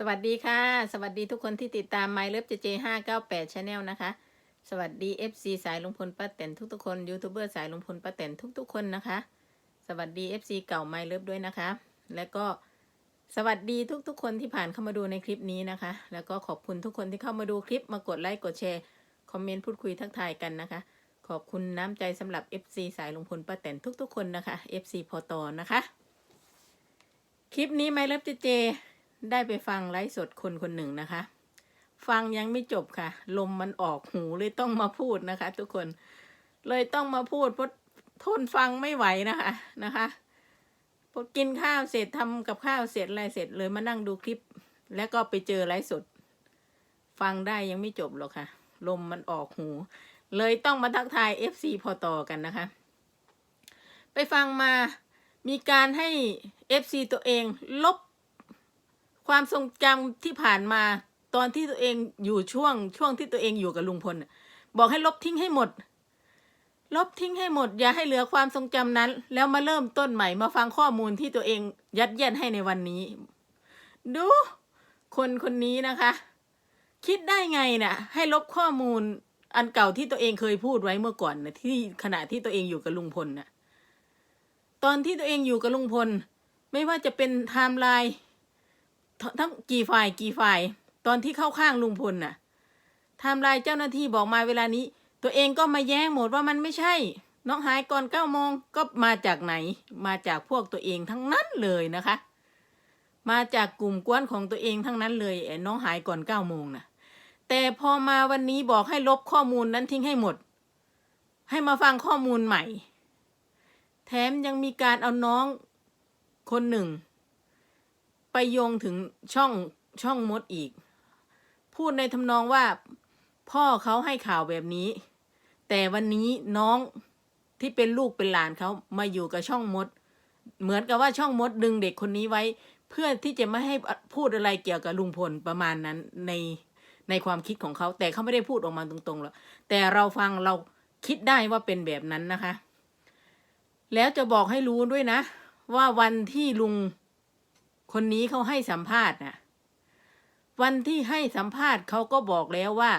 สวัสดีค่ะ สวัสดีทุกคนที่ติดตาม My Love JJ 598 Channel นะคะ สวัสดี FC สายลุงพลป้าแตนทุกๆคนยูทูบเบอร์สายลุงพลป้าแตนทุกๆคนนะคะ สวัสดี FC เก่า My Love ด้วยนะคะ แล้วก็สวัสดีทุกๆ คนที่ผ่านเข้ามาดูในคลิปนี้นะคะ แล้วก็ขอบคุณทุกคนที่เข้ามาดูคลิปมากดไลค์กดแชร์คอมเมนต์พูดคุยทักทายกันนะคะ ขอบคุณน้ำใจสำหรับ FC สายลุงพลป้าแตนทุกๆ คนนะคะ FC พอตอนะคะ คลิปนี้ My Love JJ ได้ไปฟังไลฟ์สดคนคนหนึ่งนะคะ ฟังยังไม่จบค่ะ ลมมันออกหูเลยต้องมาพูดนะคะ ทุกคนเลยต้องมาพูดเพราะทนฟังไม่ไหวนะคะนะคะพอกินข้าวเสร็จทำกับข้าวเสร็จอะไรเสร็จเลยมานั่งดูคลิป แล้วก็ไปเจอไลฟ์สด ฟังได้ยังไม่จบหรอกค่ะ ลมมันออกหู เลยต้องมาทักทาย FC พอต่อกันนะคะ ไปฟังมามีการให้ FC ตัวเองลบ ความทรงจำที่ผ่านมาตอนที่ตัวเองอยู่ช่วง ช่วงที่ตัวเองอยู่กับลุงพลบอกให้ลบทิ้งให้หมด ลบทิ้งให้หมด อย่าให้เหลือความทรงจำนั้น แล้วมาเริ่มต้นใหม่มาฟังข้อมูลที่ตัวเองยัดเยียดให้ในวันนี้ ดู คนคนนี้นะคะ คิดได้ไงน่ะ ให้ลบข้อมูลอันเก่าที่ตัวเองเคยพูดไว้เมื่อก่อนนะที่ขณะที่ตัวเองอยู่กับลุงพลน่ะตอนที่ตัวเองอยู่กับลุงพล ไม่ว่าจะเป็นไทม์ไลน์ ทั้งกี่ฝ่ายกี่ฝ่าย ตอนที่เข้าข้างลุงพลน่ะทม์ไลน์เจ้าหน้าที่บอกมาเวลานี้ ตัวเองก็มาแย้งหมดว่ามันไม่ใช่ น้องหายก่อนเก้าโมงก็มาจากไหน มาจากพวกตัวเองทั้งนั้นเลยนะคะ มาจากกลุ่มกวนของตัวเองทั้งนั้นเลยไอ้น้องหายก่อนเก้าโมงน่ะแต่พอมาวันนี้บอกให้ลบข้อมูลนั้นทิ้งให้หมด ให้มาฟังข้อมูลใหม่ แถมยังมีการเอาน้องคนหนึ่ง ไปโยงถึงช่องช่องมดอีก พูดในทำนองว่า พ่อเขาให้ข่าวแบบนี้ แต่วันนี้น้องที่เป็นลูกเป็นหลานเขามาอยู่กับช่องมด เหมือนกับว่าช่องมดดึงเด็กคนนี้ไว้ เพื่อที่จะไม่ให้พูดอะไรเกี่ยวกับลุงพลประมาณนั้นในในความคิดของเขา แต่เขาไม่ได้พูดออกมาตรงๆหรอกแต่เราฟังเราคิดได้ว่าเป็นแบบนั้นนะคะ แล้วจะบอกให้รู้ด้วยนะ ว่าวันที่ลุง คนนี้เขาให้สัมภาษณ์นะวันที่ให้สัมภาษณ์เขาก็บอกแล้วว่า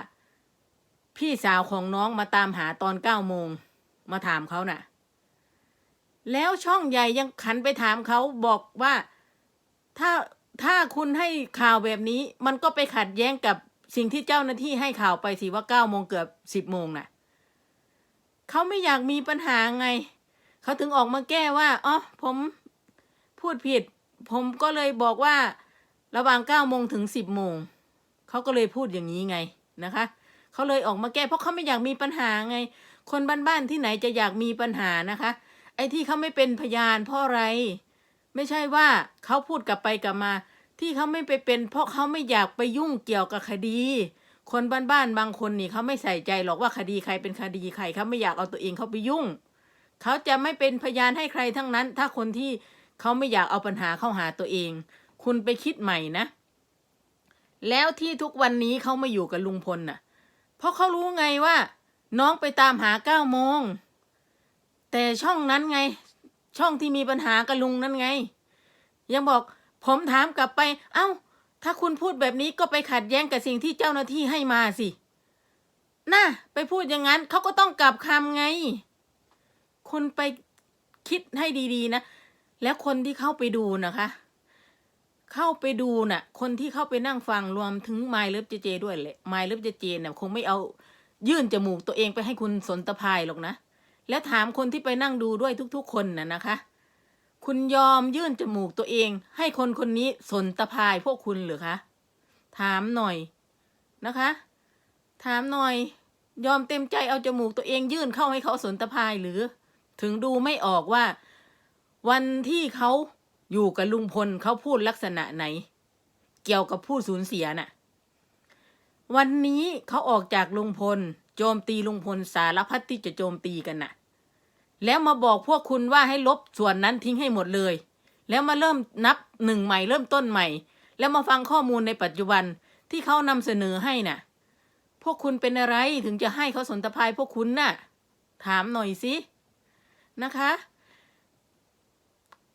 พี่สาวของน้องมาตามหาตอนเก้าโมงมาถามเขาน่ะ แล้วช่องใหญ่ยังขันไปถามเขาบอกว่าถ้าถ้าคุณให้ข่าวแบบนี้ มันก็ไปขัดแย้งกับสิ่งที่เจ้าหน้าที่ให้ข่าวไปสิว่าเก้าโมงเกือบสิบโมงน่ะเขาไม่อยากมีปัญหาไง เขาถึงออกมาแก้ว่าอ๋อผมพูดผิด ผมก็เลยบอกว่าระหว่างเก้าโมงถึงสิบโมงเขาก็เลยพูดอย่างนี้ไงนะคะเขาเลยออกมาแก้เพราะเขาไม่อยากมีปัญหาไง คนบ้านๆที่ไหนจะอยากมีปัญหานะคะ ไอ้ที่เขาไม่เป็นพยานเพราะอะไร ไม่ใช่ว่าเขาพูดกลับไปกลับมา ที่เขาไม่ไปเป็นเพราะเขาไม่อยากไปยุ่งเกี่ยวกับคดี คนบ้านๆบางคนนี่เขาไม่ใส่ใจหรอกว่าคดีใครเป็นคดีใครเขาไม่อยากเอาตัวเองเข้าไปยุ่งเขาจะไม่เป็นพยานให้ใครทั้งนั้น ถ้าคนที่ เขาไม่อยากเอาปัญหาเข้าหาตัวเอง คุณไปคิดใหม่นะ แล้วที่ทุกวันนี้เขามาอยู่กับลุงพลน่ะ เพราะเขารู้ไงว่า น้องไปตามหาเก้าโมง แต่ช่องนั้นไง ช่องที่มีปัญหากับลุงนั้นไง ยังบอกผมถามกลับไป เอ้า ถ้าคุณพูดแบบนี้ก็ไปขัดแย้งกับสิ่งที่เจ้าหน้าที่ให้มาสิน่ะไปพูดอย่างนั้นเขาก็ต้องกลับคำไง คุณไปคิดให้ดีๆนะ แล้วคนที่เข้าไปดูนะคะ เข้าไปดูน่ะ คนที่เข้าไปนั่งฟังรวมถึงไมล์เลิฟเจเจด้วยแหละไมล์เลิฟเจเจน่ะคงไม่เอายื่นจมูกตัวเองไปให้คุณสนตะพายหรอกนะ แล้วถามคนที่ไปนั่งดูด้วยทุกๆคนน่ะนะคะ คุณยอมยื่นจมูกตัวเอง ให้คนคนนี้สนตะพายพวกคุณหรือคะ ถามหน่อยนะคะ ถามหน่อย ยอมเต็มใจเอาจมูกตัวเองยื่นเข้าให้เขาสนตะพายหรือ ถึงดูไม่ออกว่า วันที่เขาอยู่กับลุงพลเขาพูดลักษณะไหน เกี่ยวกับผู้สูญเสียน่ะ วันนี้เขาออกจากลุงพล โจมตีลุงพลสารพัดที่จะโจมตีกันน่ะ แล้วมาบอกพวกคุณว่าให้ลบส่วนนั้นทิ้งให้หมดเลย แล้วมาเริ่มนับหนึ่งใหม่เริ่มต้นใหม่ แล้วมาฟังข้อมูลในปัจจุบันที่เขานำเสนอให้น่ะ พวกคุณเป็นอะไรถึงจะให้เขาสนตะพายพวกคุณน่ะ ถามหน่อยสินะคะ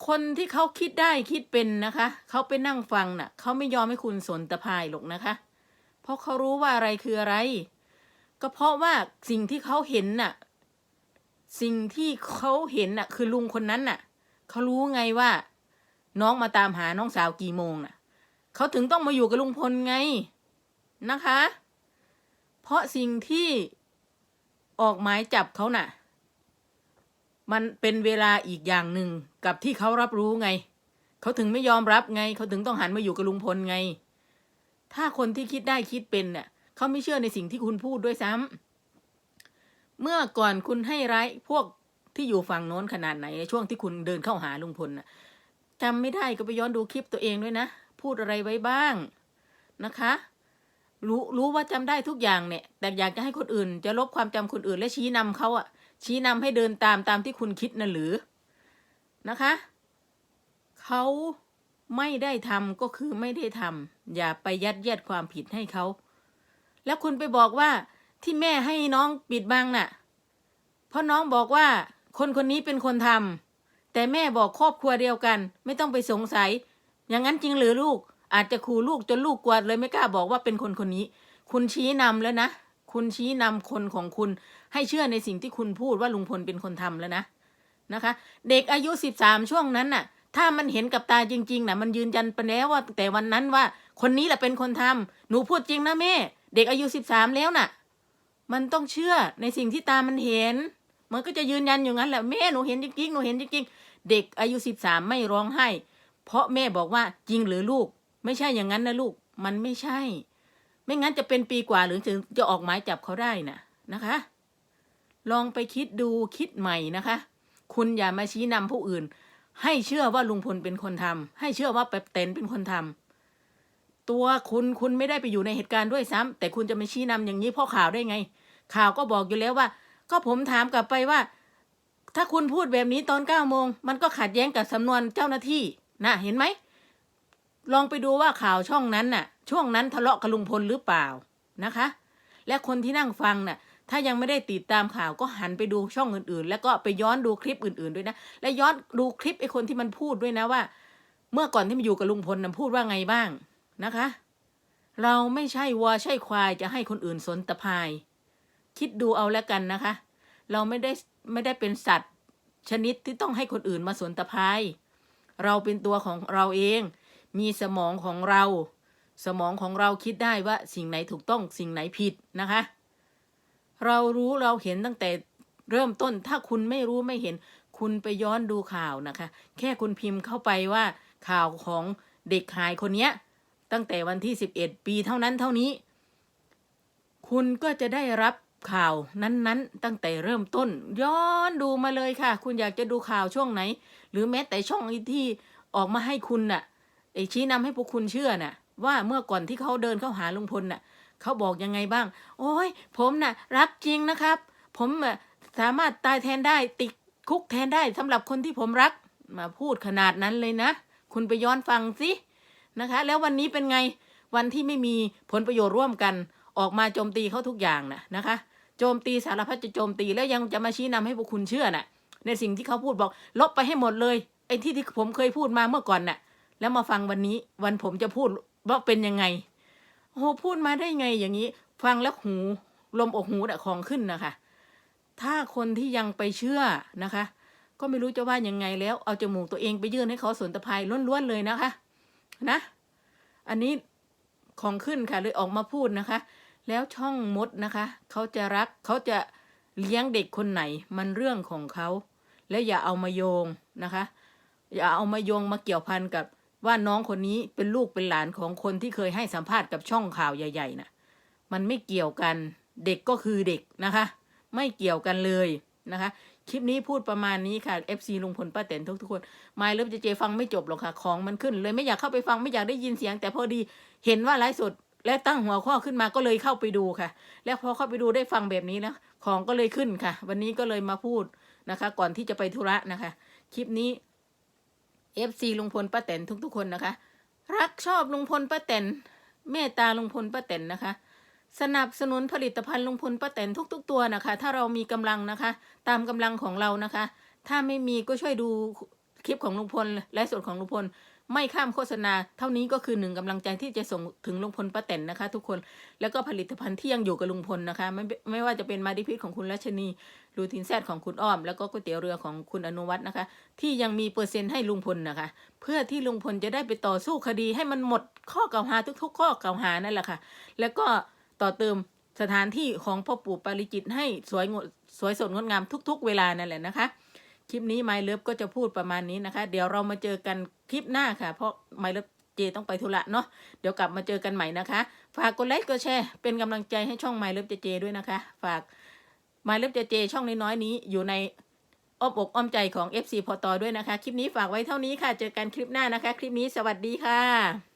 คนที่เขาคิดได้คิดเป็นนะคะ เขาไปนั่งฟังน่ะ เขาไม่ยอมให้คุณสนตะพายหรอกนะคะ เพราะเขารู้ว่าอะไรคืออะไร ก็เพราะว่าสิ่งที่เขาเห็นน่ะ สิ่งที่เขาเห็นน่ะ คือลุงคนนั้นน่ะ เขารู้ไงว่า น้องมาตามหาน้องสาวกี่โมงน่ะ เขาถึงต้องมาอยู่กับลุงพลไงนะคะ เพราะสิ่งที่ออกหมายจับเขาน่ะ มันเป็นเวลาอีกอย่างหนึ่งกับที่เขารับรู้ไง เขาถึงไม่ยอมรับไง เขาถึงต้องหันมาอยู่กับลุงพลไง ถ้าคนที่คิดได้คิดเป็นเนี่ยเขาไม่เชื่อในสิ่งที่คุณพูดด้วยซ้ำเมื่อก่อนคุณให้ร้ายพวกที่อยู่ฝั่งโน้นขนาดไหนในช่วงที่คุณเดินเข้าหาลุงพลน่ะจำไม่ได้ก็ไปย้อนดูคลิปตัวเองด้วยนะ พูดอะไรไว้บ้างนะคะ รู้รู้ว่าจำได้ทุกอย่างเนี่ย แต่อยากจะให้คนอื่น จะลบความจำคนอื่นและชี้นำเขาอะ ชี้นำให้เดินตามตามที่คุณคิดนั่นหรือนะคะเขาไม่ได้ทำก็คือไม่ได้ทำอย่าไปยัดเยียดความผิดให้เขา แล้วคุณไปบอกว่าที่แม่ให้น้องปิดบังน่ะ เพราะน้องบอกว่าคนคนนี้เป็นคนทำแต่แม่บอกครอบครัวเดียวกัน ไม่ต้องไปสงสัย อย่างนั้นจริงหรือลูก อาจจะขู่ลูกจนลูกกลัวเลยไม่กล้าบอกว่าเป็นคนคนนี้ คุณชี้นำแล้วนะ คุณชี้นำคนของคุณให้เชื่อในสิ่งที่คุณพูดว่าลุงพลเป็นคนทำแล้วนะนะคะ เด็กอายุสิบสามช่วงนั้นน่ะ ถ้ามันเห็นกับตาจริงๆน่ะ มันยืนยันไปแล้วว่าแต่วันนั้นว่า คนนี้แหละเป็นคนทำหนูพูดจริงนะแม่ เด็กอายุสิบสามแล้วน่ะ มันต้องเชื่อในสิ่งที่ตามันเห็น มันก็จะยืนยันอย่างนั้นแหละแม่หนูเห็นจริงๆหนูเห็นจริงๆเด็กอายุสิบสามไม่ร้องไห้เพราะแม่บอกว่าจริงหรือลูก ไม่ใช่อย่างนั้นนะลูก มันไม่ใช่ ไม่งั้นจะเป็นปีกว่าหรือถึงจะออกหมายจับเขาได้น่ะนะคะ ลองไปคิดดูคิดใหม่นะคะ คุณอย่ามาชี้นำผู้อื่น ให้เชื่อว่าลุงพลเป็นคนทำให้เชื่อว่าแป๊บเต็นเป็นคนทำตัวคุณคุณไม่ได้ไปอยู่ในเหตุการณ์ด้วยซ้ำแต่คุณจะมาชี้นำอย่างนี้เพ่อข่าวได้ไง ข่าวก็บอกอยู่แล้วว่า ก็ผมถามกลับไปว่า ถ้าคุณพูดแบบนี้ตอนเก้าโมงมันก็ขัดแย้งกับสำนวนเจ้าหน้าที่นะเห็นไหม ลองไปดูว่าข่าวช่องนั้นน่ะ ช่วงนั้นทะเลาะกับลุงพลหรือเปล่านะคะ และคนที่นั่งฟังน่ะ ถ้ายังไม่ได้ติดตามข่าวก็หันไปดูช่องอื่นๆ แล้วก็ไปย้อนดูคลิปอื่นๆด้วยนะ และย้อนดูคลิปไอ้คนที่มันพูดด้วยนะว่า เมื่อก่อนที่มาอยู่กับลุงพลน่ะพูดว่าไงบ้างนะคะ เราไม่ใช่วัวใช่ควายจะให้คนอื่นสนตะพาย คิดดูเอาแล้วกันนะคะ เราไม่ได้ไม่ได้เป็นสัตว์ ชนิดที่ต้องให้คนอื่นมาสนตะพายเราเป็นตัวของเราเอง มีสมองของเรา สมองของเราคิดได้ว่าสิ่งไหนถูกต้องสิ่งไหนผิดนะคะ เรารู้เราเห็นตั้งแต่เริ่มต้นถ้าคุณไม่รู้ไม่เห็น คุณไปย้อนดูข่าวนะคะ แค่คุณพิมพ์เข้าไปว่าข่าวของเด็กหายคนเนี้ยตั้งแต่วันที่ 11 ปีเท่านั้นเท่านี้ คุณก็จะได้รับข่าวนั้นๆ ตั้งแต่เริ่มต้น ย้อนดูมาเลยค่ะ คุณอยากจะดูข่าวช่วงไหน หรือแม้แต่ช่องที่ออกมาให้คุณน่ะ ไอ้ชี้นำให้พวกคุณเชื่อน่ะ ว่าเมื่อก่อนที่เขาเดินเข้าหาลุงพลน่ะ เขาบอกยังไงบ้าง โอ้ย ผมน่ะ รักจริงนะครับ ผมสามารถตายแทนได้ ติดคุกแทนได้สำหรับคนที่ผมรัก มาพูดขนาดนั้นเลยนะ คุณไปย้อนฟังสินะคะ แล้ววันนี้เป็นไงวันที่ไม่มีผลประโยชน์ร่วมกัน ออกมาโจมตีเขาทุกอย่างน่ะนะคะ โจมตีสารพัดจะโจมตีแล้วยังจะมาชี้นำให้พวกคุณเชื่อน่ะ ในสิ่งที่เขาพูดบอก ลบไปให้หมดเลยไอ้ที่ที่ผมเคยพูดมาเมื่อก่อนน่ะ แล้วมาฟังวันนี้ วันผมจะพูดว่าเป็นยังไงโอ้พูดมาได้ไงอย่างนี้ ฟังแล้วหูลมอกหูน่ะของขึ้นนะคะ ถ้าคนที่ยังไปเชื่อนะคะ ก็ไม่รู้จะว่ายังไงแล้วเอาจมูกตัวเองไปยื่นให้เขาสนตะพายล้วนๆเลยนะคะ นะ อันนี้ของขึ้นค่ะเลยออกมาพูดนะคะ แล้วช่องมดนะคะเขาจะรักเขาจะเลี้ยงเด็กคนไหนมันเรื่องของเขา และอย่าเอามาโยงนะคะ อย่าเอามาโยงมาเกี่ยวพันกับ ว่าน้องคนนี้เป็นลูกเป็นหลานของคนที่เคยให้สัมภาษณ์กับช่องข่าวใหญ่ๆนะมันไม่เกี่ยวกัน เด็กก็คือเด็กนะคะ ไม่เกี่ยวกันเลยนะคะ คลิปนี้พูดประมาณนี้ค่ะ FC ลุงพลป้าแตนทุกทุกคนไม่เลิฟเจเจฟังไม่จบหรอกค่ะ ของมันขึ้น เลยไม่อยากเข้าไปฟังไม่อยากได้ยินเสียง แต่พอดีเห็นว่าไลฟ์สดและตั้งหัวข้อขึ้นมาก็เลยเข้าไปดูค่ะ แล้วพอเข้าไปดูได้ฟังแบบนี้แล้วของก็เลยขึ้นค่ะ วันนี้ก็เลยมาพูดนะคะ ก่อนที่จะไปธุระนะคะ คลิปนี้ เอฟซีลุงพลป้าแตนทุกๆคนนะคะ รักชอบลุงพลป้าแตนเมตตาลุงพลป้าแตนนะคะ สนับสนุนผลิตภัณฑ์ลุงพลป้าแตนทุก ๆ ตัวนะคะ ถ้าเรามีกำลังนะคะ ตามกำลังของเรานะคะ ถ้าไม่มีก็ช่วยดูคลิปของลุงพลและสดของลุงพล ไม่ข้ามโฆษณา เท่านี้ก็คือหนึ่งกำลังใจที่จะส่งถึงลุงพลป้าแตนนะคะ ทุกคนแล้วก็ผลิตภัณฑ์ที่ยังอยู่กับลุงพลนะคะ ไม่ไม่ว่าจะเป็นมาดิพิษของคุณรัชนีรูทินแซดของคุณอ้อม แล้วก็ก๋วยเตี๋ยวเรือของคุณอนุวัฒน์นะคะ ที่ยังมีเปอร์เซ็นต์ให้ลุงพลนะคะ เพื่อที่ลุงพลจะได้ไปต่อสู้คดีให้มันหมดข้อกล่าวหาทุกๆ ข้อกล่าวหานั่นแหละค่ะ แล้วก็ต่อเติมสถานที่ของพ่อปู่ปาริจิตให้สวยงดสวยสดงดงามทุก ๆ เวลานั่นแหละนะคะ คลิปนี้ไมเลิฟก็จะพูดประมาณนี้นะคะ เดี๋ยวเรามาเจอกันคลิปหน้าค่ะ เพราะไมเลิฟเจต้องไปธุระเนาะเดี๋ยวกลับมาเจอกันใหม่นะคะ ฝากกดไลค์กดแชร์เป็นกำลังใจให้ช่องไมเลิฟเจเจด้วยนะคะ ฝากไมเลิฟเจเจช่องน้อยๆนี้อยู่ในอ้อมอกอ้อมใจของ FC พอตอด้วยนะคะ คลิปนี้ฝากไว้เท่านี้ค่ะ เจอกันคลิปหน้านะคะ คลิปนี้สวัสดีค่ะ